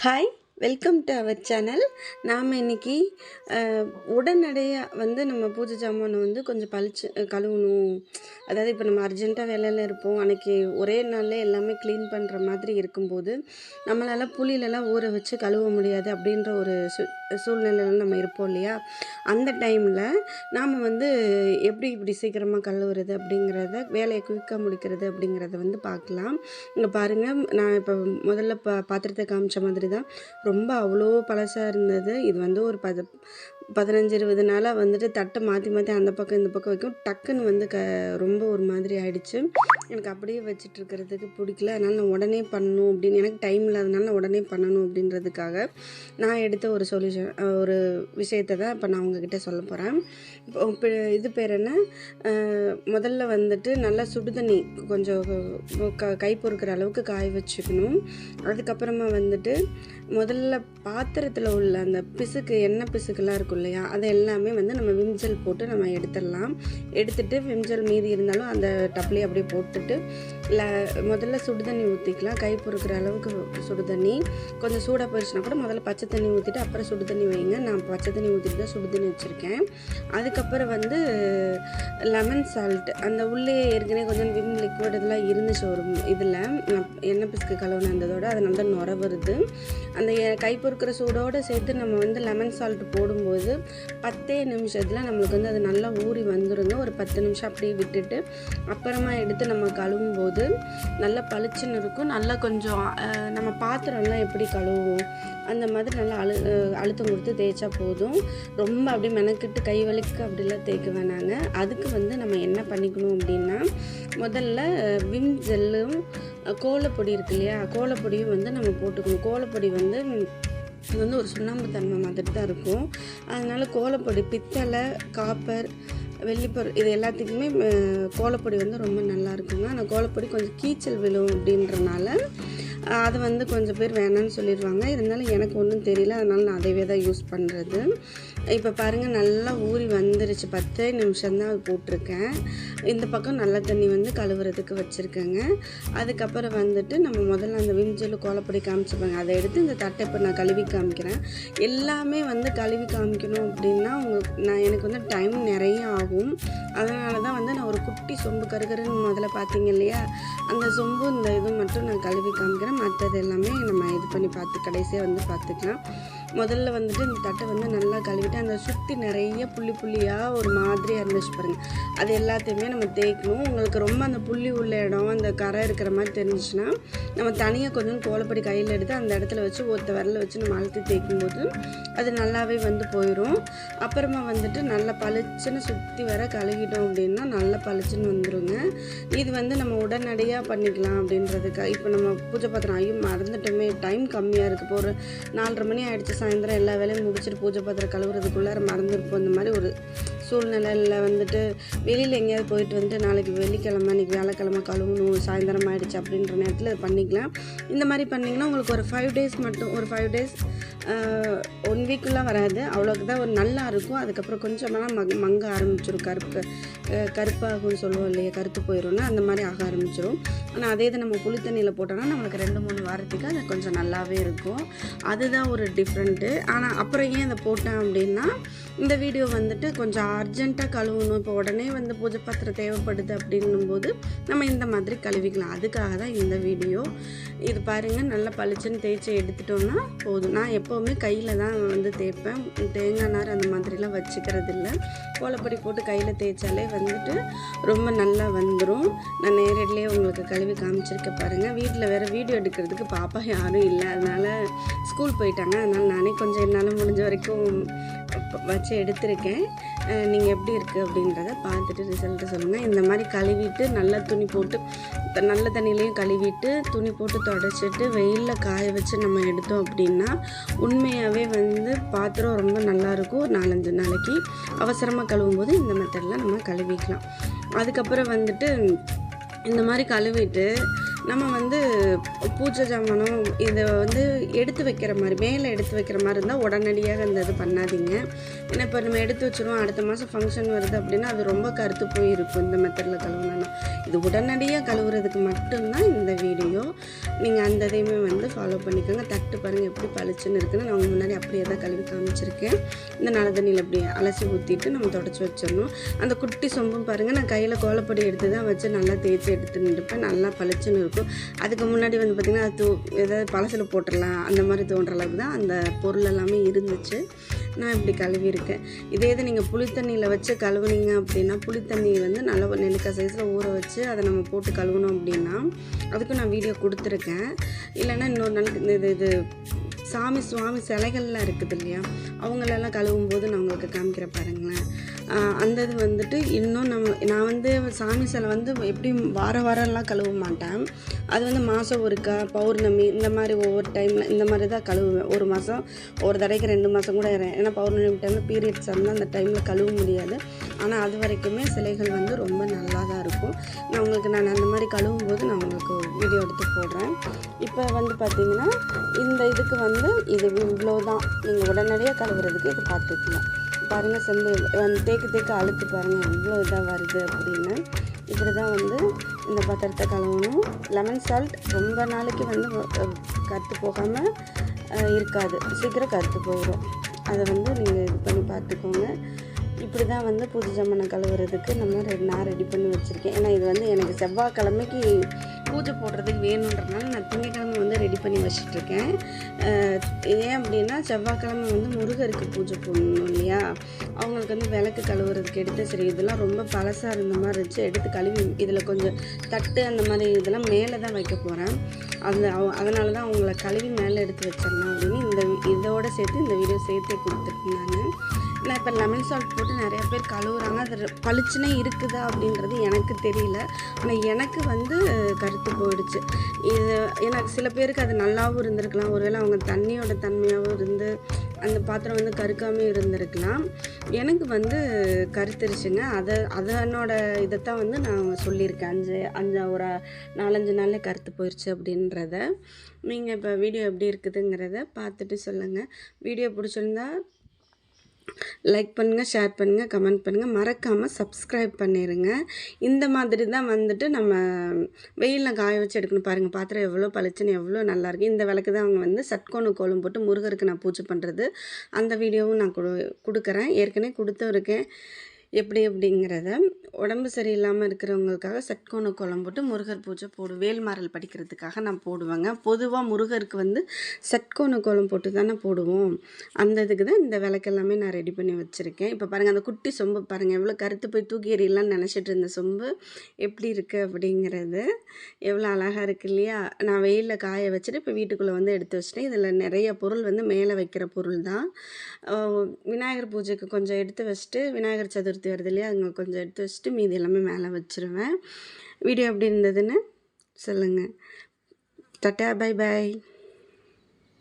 Hi. Welcome to our channel நாம் இன்றைக்கி உடனடியாக வந்து நம்ம பூஜை ஜாமானை வந்து கொஞ்சம் பளிச்சு கழுவணும். அதாவது இப்போ நம்ம அர்ஜென்ட்டாக வேலையில் இருப்போம். அன்னைக்கு ஒரே நாளில் எல்லாமே க்ளீன் பண்ணுற மாதிரி இருக்கும்போது நம்மளால் புளியிலலாம் ஊற வச்சு கழுவ முடியாது அப்படின்ற ஒரு சு சூழ்நிலையில் நம்ம இருப்போம் இல்லையா? அந்த டைமில் நாம் வந்து எப்படி இப்படி சீக்கிரமாக கழுவுறது அப்படிங்கிறத வேலையை குயிக்காக முடிக்கிறது அப்படிங்கிறத வந்து பார்க்கலாம். இங்கே பாருங்கள் நான் இப்போ முதல்ல பா பாத்திரத்தை காமிச்ச மாதிரி தான் ரொம்ப அவ்வளோ பழசாக இருந்தது. இது வந்து ஒரு பத பதினஞ்சு இருபது நாளாக வந்துட்டு தட்டை மாற்றி மாற்றி அந்த பக்கம் இந்த பக்கம் வைக்கும். டக்குன்னு வந்து க ரொம்ப ஒரு மாதிரி ஆயிடுச்சு. எனக்கு அப்படியே வச்சுட்டு இருக்கிறதுக்கு பிடிக்கல. அதனால் நான் உடனே பண்ணணும் அப்படின்னு எனக்கு டைம் இல்லாதனால நான் உடனே பண்ணணும் அப்படின்றதுக்காக நான் எடுத்த ஒரு சொல்யூஷன் ஒரு விஷயத்தை தான் இப்போ நான் உங்ககிட்ட சொல்ல போகிறேன் இப்போ இப்போ இது பேர் என்ன? முதல்ல வந்துட்டு நல்லா சுடுதண்ணி கொஞ்சம் க கை பொறுக்கிற அளவுக்கு காய வச்சுக்கணும். அதுக்கப்புறமா வந்துட்டு முதல்ல பாத்திரத்தில் உள்ள அந்த பிசுக்கு எண்ணெய் பிசுக்கெல்லாம் இருக்கும் இல்லையா அது எல்லாமே வந்து நம்ம விம்ஜெல் போட்டு நம்ம எடுத்துடலாம். எடுத்துட்டு விம்ஜெல் மீதி இருந்தாலும் அந்த டப்லேயே அப்படியே போட்டுட்டு இல்லை முதல்ல சுடுதண்ணி ஊற்றிக்கலாம் கை பொறுக்கிற அளவுக்கு சுடுதண்ணி. கொஞ்சம் சூடாக போயிடுச்சுன்னா கூட முதல்ல பச்சை தண்ணி ஊற்றிட்டு அப்புறம் சுடு தண்ணி வைங்க. நான் பச்சை தண்ணி ஊற்றிட்டு தான் சுடு தண்ணி வச்சுருக்கேன். அதுக்கப்புறம் வந்து லெமன் சால்ட் அந்த உள்ளே ஏற்கனவே கொஞ்சம் விம் லிக்விட் இதெல்லாம் இருந்துச்சு ஒரு இதில். எண்ணெய் பிசுக்கு கலவுன அந்ததோட அதனால தான் நுர வருது. அந்த கை பொறுக்கிற சூடோடு சேர்த்து நம்ம வந்து லெமன் சால்ட் போடும்போது பத்தே நிமிஷத்தில் நம்மளுக்கு வந்து அது நல்லா ஊறி வந்துருங்க ஒரு பத்து நிமிஷம் அப்படியே விட்டுட்டு அப்புறமா எடுத்து நம்ம கழுவும் போது நல்லா பளிச்சுன்னு இருக்கும். நல்லா கொஞ்சம் நம்ம பாத்திரம்லாம் எப்படி கழுவுவோம்? அந்த மாதிரி நல்லா அழு அழுத்தம் கொடுத்து தேய்ச்சா போதும். ரொம்ப அப்படியே மெனக்கிட்டு கை வலிக்கு அப்படிலாம் தேய்க்க வேணாங்க. அதுக்கு வந்து நம்ம என்ன பண்ணிக்கணும் அப்படின்னா முதல்ல விம் ஜெல்லும் கோலப்பொடி இருக்கு இல்லையா? கோலப்பொடியும் வந்து நம்ம போட்டுக்கணும். கோலப்பொடி வந்து அது இது வந்து ஒரு சுண்ணாம்பு தன்மை மாதிரி தான் இருக்கும். அதனால் கோலப்பொடி பித்தளை காப்பர் வெள்ளிப்பொரு இது எல்லாத்துக்குமே கோலப்பொடி வந்து ரொம்ப நல்லா இருக்குங்க. ஆனால் கோலப்பொடி கொஞ்சம் கீச்சல் விழும் அப்படின்றனால அது வந்து கொஞ்சம் பேர் வேணாம்னு சொல்லிடுவாங்க. இருந்தாலும் எனக்கு ஒன்றும் தெரியல. அதனால் நான் அதைவே தான் யூஸ் பண்ணுறது இப்போ பாருங்கள் நல்லா ஊறி வந்துருச்சு. பத்து நிமிஷம்தான் போட்டிருக்கேன். இந்த பக்கம் நல்ல தண்ணி வந்து கழுவுறதுக்கு வச்சுருக்கேங்க. அதுக்கப்புறம் வந்துட்டு நம்ம முதல்ல அந்த விஞ்சல் கோலப்பொடி காமிச்சுப்பாங்க அதை எடுத்து இந்த தட்டை இப்போ நான் கழுவி காமிக்கிறேன். எல்லாமே வந்து கழுவி காமிக்கணும் அப்படின்னா உங்களுக்கு நான் எனக்கு வந்து டைம் நிறைய ஆகும். அதனால தான் வந்து நான் ஒரு குட்டி சொம்பு கருகருன்னு முதல்ல பார்த்தீங்க இல்லையா? அந்த சொம்பு இந்த இது மட்டும் நான் கழுவி காமிக்கிறேன். மற்றது எல்லாமே நம்ம இது பண்ணி பார்த்து கடைசியாக வந்து பார்த்துக்கலாம். முதல்ல வந்துட்டு இந்த தட்டை வந்து நல்லா கழுவிட்டு அந்த சுற்றி நிறைய புள்ளி புள்ளியாக ஒரு மாதிரியாக இருந்துச்சு பாருங்கள் அது எல்லாத்தையுமே நம்ம தேய்க்கணும். உங்களுக்கு ரொம்ப அந்த புள்ளி உள்ள இடம் அந்த கரை இருக்கிற மாதிரி தெரிஞ்சுச்சுன்னா நம்ம தனியாக கொஞ்சம் கோலப்படி கையில் எடுத்து அந்த இடத்துல வச்சு ஒத்த விரல வச்சு நம்ம அழுத்தி தேய்க்கும் போது அது நல்லாவே வந்து போயிடும் அப்புறமா வந்துட்டு நல்லா பளிச்சுன்னு சுற்றி வர கழுவிட்டோம் அப்படின்னா நல்லா பளிச்சுன்னு வந்துடுங்க இது வந்து நம்ம உடனடியாக பண்ணிக்கலாம் அப்படின்றதுக்காக இப்போ நம்ம பூஜை பாத்திரம் ஐயோ மறந்துட்டோமே டைம் கம்மியாக இருக்குது இப்போ ஒரு நாலரை மணி ஆகிடுச்சு சாயந்தரம் எல்லா வேலையும் முடிச்சுட்டு பூஜை பாத்திரம் கழுவுறதுக்குள்ளார மறந்துருப்போம். இந்த மாதிரி ஒரு சூழ்நிலையில் வந்துட்டு வெளியில் எங்கேயாவது போயிட்டு வந்துட்டு நாளைக்கு வெள்ளிக்கிழமை இன்றைக்கி வியாழக்கிழமை கழுவணும் சாயந்தரம் ஆயிடுச்சு அப்படின்ற நேரத்தில் பண்ணிக்கலாம். இந்த மாதிரி பண்ணிங்கன்னா உங்களுக்கு ஒரு ஃபைவ் டேஸ் மட்டும் ஒரு ஃபைவ் டேஸ் ஒன் வீக்குலாம் வராது. அவ்வளோக்கு தான் ஒரு நல்லா இருக்கும். அதுக்கப்புறம் கொஞ்சமாக மங் மங்க ஆரம்பிச்சிடும் கருப்பு கருப்பாகும்னு சொல்லுவோம் இல்லையா? கருத்து போயிடும்னா அந்த மாதிரி ஆக ஆரம்பிச்சிடும் ஆனால் அதே இது நம்ம புளி தண்ணியில் போட்டோம்னா நம்மளுக்கு ரெண்டு மூணு வாரத்துக்கு அது கொஞ்சம் நல்லாவே இருக்கும். அதுதான் ஒரு டிஃப்ரெண்ட்டு ஆனால் அப்புறம் ஏன் அதை போட்டேன் அப்படின்னா இந்த வீடியோ வந்துட்டு கொஞ்சம் அர்ஜென்ட்டாக கழுவணும். இப்போ உடனே வந்து பூஜை பாத்திரம் தேவைப்படுது அப்படின்னும் போது நம்ம இந்த மாதிரி கழுவிக்கலாம். அதுக்காக தான் இந்த வீடியோ. இது பாருங்கள் நல்லா பளிச்சுன்னு தேய்ச்சி எடுத்துட்டோம்னா போதும். நான் எப்போவுமே கையில் தான் வந்து தேய்ப்பேன். தேங்காய் நார் அந்த மாதிரிலாம் வச்சுக்கிறது இல்லை கோலப்பொடி போட்டு கையில் தேய்ச்சாலே வந்துட்டு ரொம்ப நல்லா வந்துடும் நான் நேரடியிலே உங்களுக்கு கழுவி காமிச்சிருக்கேன் பாருங்கள் வீட்டில் வேறு வீடியோ எடுக்கிறதுக்கு பாப்பா யாரும் இல்லை. அதனால் ஸ்கூல் போயிட்டாங்க. அதனால் நானே கொஞ்சம் என்னால் முடிஞ்ச வரைக்கும் வச்சு எடுத்திருக்கேன். நீங்கள் எப்படி இருக்குது அப்படின்றத பார்த்துட்டு ரிசல்ட்டு சொல்லுங்கள் இந்த மாதிரி கழுவிட்டு நல்லா துணி போட்டு த- நல்ல தண்ணியிலையும் கழுவிட்டு துணி போட்டு தொடச்சிட்டு வெயிலில் காய வச்சு நம்ம எடுத்தோம் அப்படின்னா உண்மையாகவே வந்து பாத்திரம் ரொம்ப நல்லாயிருக்கும் நாலஞ்சு நாளைக்கு அவசரமாக கழுவும் போது இந்த மெத்தடில் நம்ம கழுவிக்கலாம். அதுக்கப்புறம் வந்துட்டு இந்த மாதிரி கழுவிட்டு நம்ம வந்து பூஜை ஜாமானம் இதை வந்து எடுத்து வைக்கிற மாதிரி மேலே எடுத்து வைக்கிற மாதிரி இருந்தால் உடனடியாக இந்த இது பண்ணாதீங்க. ஏன்னா இப்போ நம்ம எடுத்து வச்சுருவோம் அடுத்த மாதம் ஃபங்க்ஷன் வருது அப்படின்னா அது ரொம்ப கருத்து போய் இருக்கும் இந்த மெத்தடில் கழுவுனா இது உடனடியாக கழுவுறதுக்கு மட்டும்தான் இந்த வீடியோ. நீங்கள் அந்த இதையுமே வந்து ஃபாலோ பண்ணிக்கோங்க. தட்டு பாருங்கள் எப்படி பளிச்சுன்னு இருக்குன்னு. நான் முன்னாடி அப்படியே தான் கழுவி காமிச்சிருக்கேன். இந்த நல்ல தண்ணியில் அப்படி அலசி ஊற்றிட்டு நம்ம தொடச்சி வச்சிடணும். அந்த குட்டி சொம்பும் பாருங்கள் நான் கையில் கோலப்பொடி எடுத்து தான் வச்சு நல்லா தேய்ச்சி எடுத்துன்னு இருப்பேன். நல்லா பளிச்சுன்னு இருக்கும். அதுக்கு முன்னாடி வந்து பார்த்திங்கன்னா அது தூ- ஏதாவது பழசில் போட்டுடலாம். அந்த மாதிரி தோன்ற அளவுக்கு தான் அந்த பொருள் எல்லாமே இருந்துச்சு. நான் இப்படி கழுவியிருக்கேன். இதே இது நீங்கள் புளித்தண்ணியில் வச்சு கழுவுனீங்க அப்படின்னா புளித்தண்ணி வந்து நல்ல ஒரு நெல்லிக்காய் சைஸில் ஊற வச்சு அதை நம்ம போட்டு கழுவுனோம் அப்படின்னா அதுக்கும் நான் வீடியோ கொடுத்துருக்கேன். இல்லைன்னா இன்னொரு நாளைக்கு இந்த இது இது சாமி சுவாமி சிலைகள்லாம் இருக்குது இல்லையா? அவங்களெல்லாம் கழுவும் போது நான் உங்களுக்கு காமிக்கிற பாருங்களேன். அந்த இது வந்துட்டு இன்னும் நம்ம நான் வந்து சாமி சிலை வந்து எப்படியும் வார வாரம்லாம் கழுவ மாட்டேன். அது வந்து மாதம் ஒருக்கா பௌர்ணமி இந்த மாதிரி ஒவ்வொரு டைமில் இந்த மாதிரி தான் கழுவுவேன். ஒரு மாதம் ஒரு தடவைக்கு ரெண்டு மாதம் கூட இறேன். ஏன்னா பௌர்ணமி டைமில் பீரியட்ஸ் இருந்தால் அந்த டைமில் கழுவ முடியாது. ஆனால் அது வரைக்குமே சிலைகள் வந்து ரொம்ப நல்லா தான் இருக்கும். நான் உங்களுக்கு நான் அந்த மாதிரி கழுவும் போது நான் உங்களுக்கு வீடியோ எடுத்து போடுறேன். இப்போ வந்து பார்த்திங்கன்னா இந்த இதுக்கு வந்து இது இவ்வளோ தான் நீங்கள் உடனடியாக கழுவுறதுக்கு இது பார்த்துக்கலாம் பாருங்கள் செம்பு வந்து தேக்கு தேக்கு அழுத்து பாருங்கள் இவ்வளோ இதாக வருது அப்படின்னு. இப்படி தான் வந்து இந்த பாத்திரத்தை கழுவணும். லெமன் சால்ட் ரொம்ப நாளைக்கு வந்து கற்று போகாமல் இருக்காது. சீக்கிரம் கற்று போயிடும் அதை வந்து நீங்கள் இது பண்ணி பார்த்துக்கோங்க. இப்படி தான் வந்து புது ஜம்மனை கழுவுறதுக்கு நம்ம நான் ரெடி பண்ணி வச்சுருக்கேன். ஏன்னா இது வந்து எனக்கு செவ்வாய்க்கிழமைக்கு பூஜை போடுறதுக்கு வேணுன்றதுனால நான் திங்கக்கிழமை வந்து ரெடி பண்ணி வச்சிட்ருக்கேன். ஏன் அப்படின்னா செவ்வாய்க்கிழமை வந்து முருகருக்கு பூஜை போடணும் இல்லையா? அவங்களுக்கு வந்து விளக்கு கழுவுறதுக்கு எடுத்து சரி இதெல்லாம் ரொம்ப பழசாக இருந்த மாதிரி இருந்துச்சு எடுத்து கழுவி இதில் கொஞ்சம் தட்டு அந்த மாதிரி இதெல்லாம் மேலே தான் வைக்க போகிறேன் அந்த அவ- அதனால தான் அவங்கள கழுவி மேலே எடுத்து வச்சிடலாம் அப்படின்னு இந்த இதோட சேர்த்து இந்த வீடியோ சேர்த்தே கொடுத்துருக்கேன் நான் இப்போ லெமன் சால்ட் போட்டு நிறைய பேர் கழுவுறாங்க. அது ர- பளிச்சுனே இருக்குதா அப்படின்றது எனக்கு தெரியல. ஆனால் எனக்கு வந்து கருத்து போயிடுச்சு. இது எனக்கு சில பேருக்கு அது நல்லாவும் இருந்திருக்கலாம். ஒருவேளை அவங்க தண்ணியோட தன்மையாகவும் இருந்து அந்த பாத்திரம் வந்து கருக்காமையும் இருந்திருக்கலாம். எனக்கு வந்து கருத்துருச்சுங்க. அதை அதனோட இதைத்தான் வந்து நான் சொல்லியிருக்கேன். அஞ்சு அஞ்சு ஒரு நாலஞ்சு நாளில் கருத்து போயிடுச்சு அப்படின்றத. நீங்கள் இப்போ வீடியோ எப்படி இருக்குதுங்கிறத பார்த்துட்டு சொல்லுங்கள் வீடியோ பிடிச்சிருந்தா லைக் பண்ணுங்கள் ஷேர் பண்ணுங்கள் கமெண்ட் பண்ணுங்கள் மறக்காமல் சப்ஸ்கிரைப் பண்ணிடுங்க இந்த மாதிரி தான் வந்துட்டு நம்ம வெயிலில் காய வச்சு எடுக்கணும். பாருங்கள் பாத்திரம் எவ்வளோ பளிச்சுன்னு எவ்வளோ நல்லாயிருக்கு இந்த விளக்கு தான் அவங்க வந்து சட்கோணு கோலம் போட்டு முருகருக்கு நான் பூஜை பண்ணுறது அந்த வீடியோவும் நான் கொடு கொடுக்குறேன். ஏற்கனவே கொடுத்தும் இருக்கேன். எப்படி அப்படிங்கிறத உடம்பு சரியில்லாமல் இருக்கிறவங்களுக்காக சட்கோண கோலம் போட்டு முருகர் பூஜை போடு வேல்மாரல் படிக்கிறதுக்காக நான் போடுவேங்க. பொதுவாக முருகருக்கு வந்து சட்கோண கோலம் போட்டு தானே போடுவோம். அந்த இதுக்கு தான் இந்த விளக்கெல்லாமே நான் ரெடி பண்ணி வச்சுருக்கேன். இப்போ பாருங்கள் அந்த குட்டி சொம்பு பாருங்கள் எவ்வளோ கருத்து போய் தூக்கி எறியலாம்னு நினச்சிட்டு இருந்த சொம்பு எப்படி இருக்குது அப்படிங்கிறது எவ்வளோ அழகாக இருக்குது இல்லையா? நான் வெயிலில் காய வச்சுட்டு இப்போ வீட்டுக்குள்ளே வந்து எடுத்து வச்சுட்டேன். இதில் நிறைய பொருள் வந்து மேலே வைக்கிற பொருள் தான். விநாயகர் பூஜைக்கு கொஞ்சம் எடுத்து வச்சுட்டு விநாயகர் சதுர்த்தி வருது இல்லையா? அங்கே கொஞ்சம் எடுத்து வச்சுட்டு மீதி எல்லாமே மேலே வச்சுருவேன். வீடியோ எப்படி இருந்ததுன்னு சொல்லுங்கள் தட்டா பை பை.